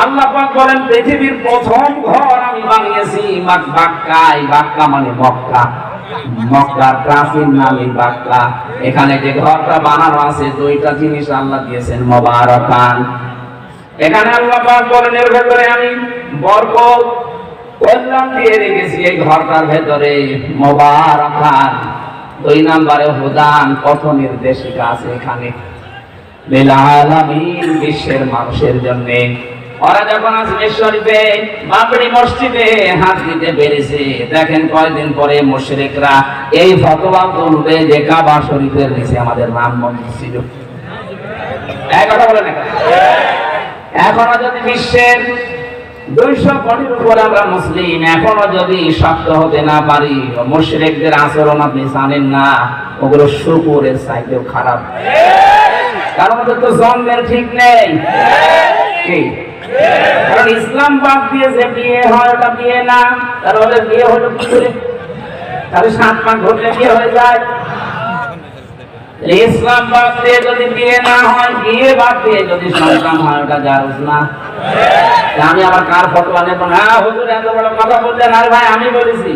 আল্লাহ পাক বলেন, পৃথিবীর প্রথম ঘর আমি বানিয়েছি মাক বাক্কায় বাক্কা মানে মক্কা। মক্কার প্রাচীন নামই বাক্কা। এখানে যে ঘরটা বানানো আছে, দুইটা জিনিস আল্লাহ দিয়েছেন, মোবারকান। এখানে আল্লাহ পাক বলেন, এর ভেতরে আমি বরকত, কল্যাণ দিয়ে রেখেছি এই ঘরটার ভেতরে, মোবারকান। দুই নম্বরে হুদান, পথ নির্দেশিকা আছে এখানে। লিলালামিন বিশ্বের মানুষের জন্য। ওরা যখন আজমের শরীফে বাবরি মসজিদে হাত দিতে পেরেছে। দেখেন কয়েকদিন পরে মুশরিকরা এই ফতোয়া তুলবে যে কাবা শরীফের নিচে আমাদের রাম মন্দির ছিল এখনও যদি বিশ্বের দুইশো কোটির উপর আমরা মুসলিম, এখনও যদি শক্ত হতে না পারি, মুশরিকদের আচরণ আপনি জানেন না, ওগুলো শুকুরের চাইতেও খারাপ। কারণ তো জন্মের ঠিক নেই? কারণ ইসলাম বাদ দিয়ে যে বিয়ে হয় ওটা বিয়ে না, তাহলে বিয়ে হলো তাহলে সাত মাস ঘটলে বিয়ে হয়ে যায়। ইসলাম বাদ দিয়ে যদি বিয়ে না হয়, বিয়ে বাদ দিয়ে যদি সন্তান হয়, ওটা না। আমি আবার কার ফটো আনে হ্যাঁ হুজুর, এত বড় কথা বললেন। আরে ভাই, আমি বলেছি